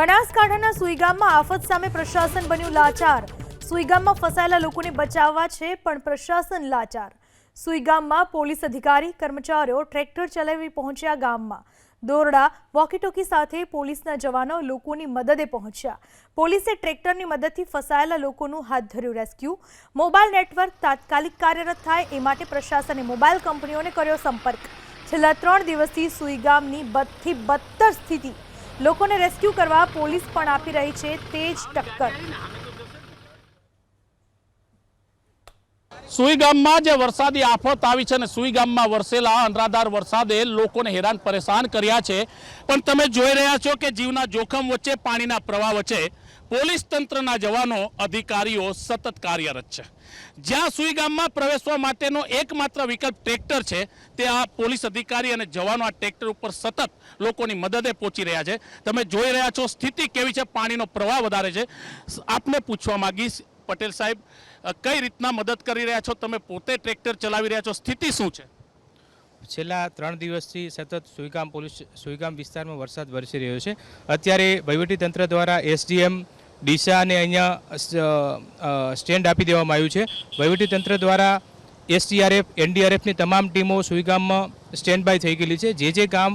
બનાસકાંઠાના સુઈગામમાં આફત સામે પ્રશાસન બન્યું લાચાર. સુઈગામમાં ફસાયેલા લોકોને બચાવવા છે પણ પ્રશાસન લાચાર. સુઈગામમાં પોલીસ અધિકારી, કર્મચારીઓ ટ્રેક્ટર ચલાવી પહોંચ્યા ગામમાં. દોરડા વોકીટોકી સાથે પોલીસના જવાનો લોકોની મદદે પહોંચ્યા. પોલીસે ટ્રેક્ટરની મદદથી ફસાયેલા લોકોનું હાથ ધર્યું રેસ્ક્યુ. મોબાઈલ નેટવર્ક તાત્કાલિક કાર્યરત થાય એ માટે પ્રશાસને મોબાઈલ કંપનીઓને કર્યો સંપર્ક. છેલ્લા ત્રણ દિવસથી સુઈગામની બદથી બદતર સ્થિતિ લોકોને રેસ્ક્યુ કરવા પોલીસ પણ આપી રહી છે તેજ ટક્કર. સુઈ ગામમાં જે વરસાદી આફત આવી છે અને સુઈ ગામમાં વરસેલા અનરાધાર વરસાદે લોકોને હેરાન પરેશાન કર્યા છે. પણ તમે જોઈ રહ્યા છો કે જીવના જોખમ વચ્ચે પાણીના પ્રવાહ વચ્ચે પોલીસ તંત્રના જવાનો, અધિકારીઓ સતત કાર્યરત છે. જ્યાં સુઈ ગામમાં પ્રવેશવા માટેનો એકમાત્ર વિકલ્પ ટ્રેક્ટર છે તે આ પોલીસ અધિકારી અને જવાનો આ ટ્રેક્ટર ઉપર સતત લોકોની મદદે પહોંચી રહ્યા છે. તમે જોઈ રહ્યા છો સ્થિતિ કેવી છે, પાણીનો પ્રવાહ વધારે છે. આપને પૂછવા માંગીશ પટેલ સાહેબ કઈ રીતના મદદ કરી રહ્યા છો? તમે પોતે ટ્રેક્ટર ચલાવી રહ્યા છો. સ્થિતિ શું છે? છેલ્લા ત્રણ દિવસથી સતત સુઈગામ પોલીસ, સુઈગામ વિસ્તારમાં વરસાદ વરસી રહ્યો છે. અત્યારે વહીવટીતંત્ર દ્વારા એસડીએમ, ડીસા અને અહીંયા સ્ટેન્ડ આપી દેવામાં આવ્યું છે. વહીવટીતંત્ર દ્વારા એસડીઆરએફ, એનડીઆરએફની તમામ ટીમો સુઈગામમાં સ્ટેન્ડ બાય થઈ ગયેલી છે. જે જે ગામ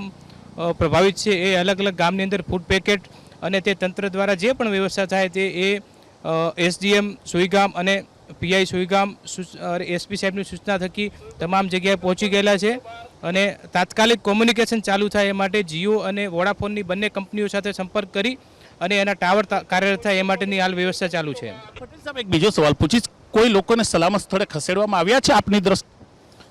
પ્રભાવિત છે એ અલગ અલગ ગામની અંદર ફૂડ પેકેટ અને તે તંત્ર દ્વારા જે પણ વ્યવસ્થા થાય તે એ એસડીએમ સુઈગામ અને પીઆઈ સુઈગામ એસપી સાહેબની સૂચના થકી તમામ જગ્યાએ પહોંચી ગયેલા છે અને તાત્કાલિક કોમ્યુનિકેશન ચાલુ થાય એ માટે જીઓ અને વોડાફોનની બંને કંપનીઓ સાથે સંપર્ક કરી અને એના ટાવર કાર્યરત થાય એ માટેની હાલ વ્યવસ્થા ચાલુ છે. પટેલ સાહેબ, એક બીજો સવાલ પૂછીશ. કોઈ લોકોને સલામત સ્થળે ખસેડવામાં આવ્યા છે આપની દ્રષ્ટિ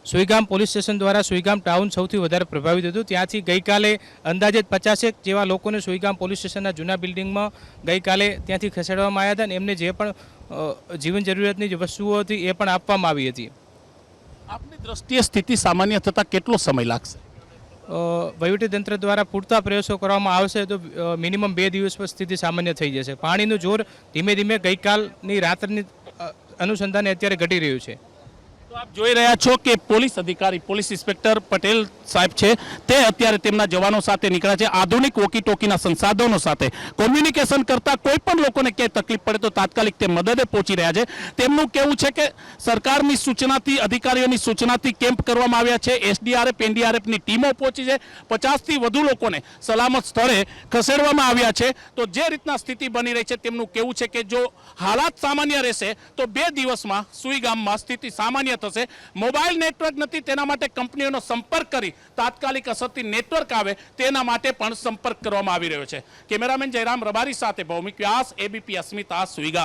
સુઈગામ પોલીસ સ્ટેશન દ્વારા સુઈગામ ટાઉન સૌથી વધારે પ્રભાવિત હતું. ત્યાંથી ગઈકાલે અંદાજે પચાસેક જેવા લોકોને સુઈગામ પોલીસ સ્ટેશનના જૂના બિલ્ડિંગમાં ગઈકાલે ત્યાંથી ખસેડવામાં આવ્યા હતા અને એમને જે પણ જીવન જરૂરિયાતની જે વસ્તુઓ હતી એ પણ આપવામાં આવી હતી. આપની દ્રષ્ટિએ સ્થિતિ સામાન્ય થતાં કેટલો સમય લાગશે? વહીવટીતંત્ર દ્વારા પૂરતા પ્રયાસો કરવામાં આવશે તો મિનિમમ બે દિવસ પર સ્થિતિ સામાન્ય થઈ જશે. પાણીનું જોર ધીમે ધીમે ગઈકાલની રાત્રની અનુસંધાને અત્યારે ઘટી રહ્યું છે. આપ જોઈ રહ્યા છો કે પોલીસ અધિકારી પોલીસ ઇન્સ્પેક્ટર પટેલ સાહેબ છે, તે અત્યારે તેમના જવાનો સાથે નીકળ્યા છે, આધુનિક વોકીટોકીના સંસાધનો સાથે. કોમ્યુનિકેશન કરતા કોઈ પણ લોકોને ક્યાંય તકલીફ પડે તો તાત્કાલિક તે મદદે પહોંચી રહ્યા છે. તેમનું કેવું છે કે સરકારની સૂચનાથી, અધિકારીઓની સૂચનાથી કેમ્પ કરવામાં આવ્યા છે, એસડીઆરએફ, એનડીઆરએફની ટીમો પહોંચી છે. પચાસથી વધુ લોકોને સલામત સ્થળે ખસેડવામાં આવ્યા છે. તો જે રીતના સ્થિતિ બની રહી છે, તેમનું કેવું છે કે જો હાલાત સામાન્ય રહેશે, તો બે દિવસમાં સુઈ ગામમાં સ્થિતિ સામાન્ય થશે. મોબાઈલ નેટવર્ક નથી, તેના માટે કંપનીઓનો સંપર્ક કરી તાત્કાલિક અસરથી નેટવર્ક આવે તેના માટે પણ સંપર્ક કરવામાં આવી રહ્યો છે. કેમેરામેન જયરામ રબારી સાથે ભૌમિક વ્યાસ એબીપી અસ્મિતા, સુઈગામ.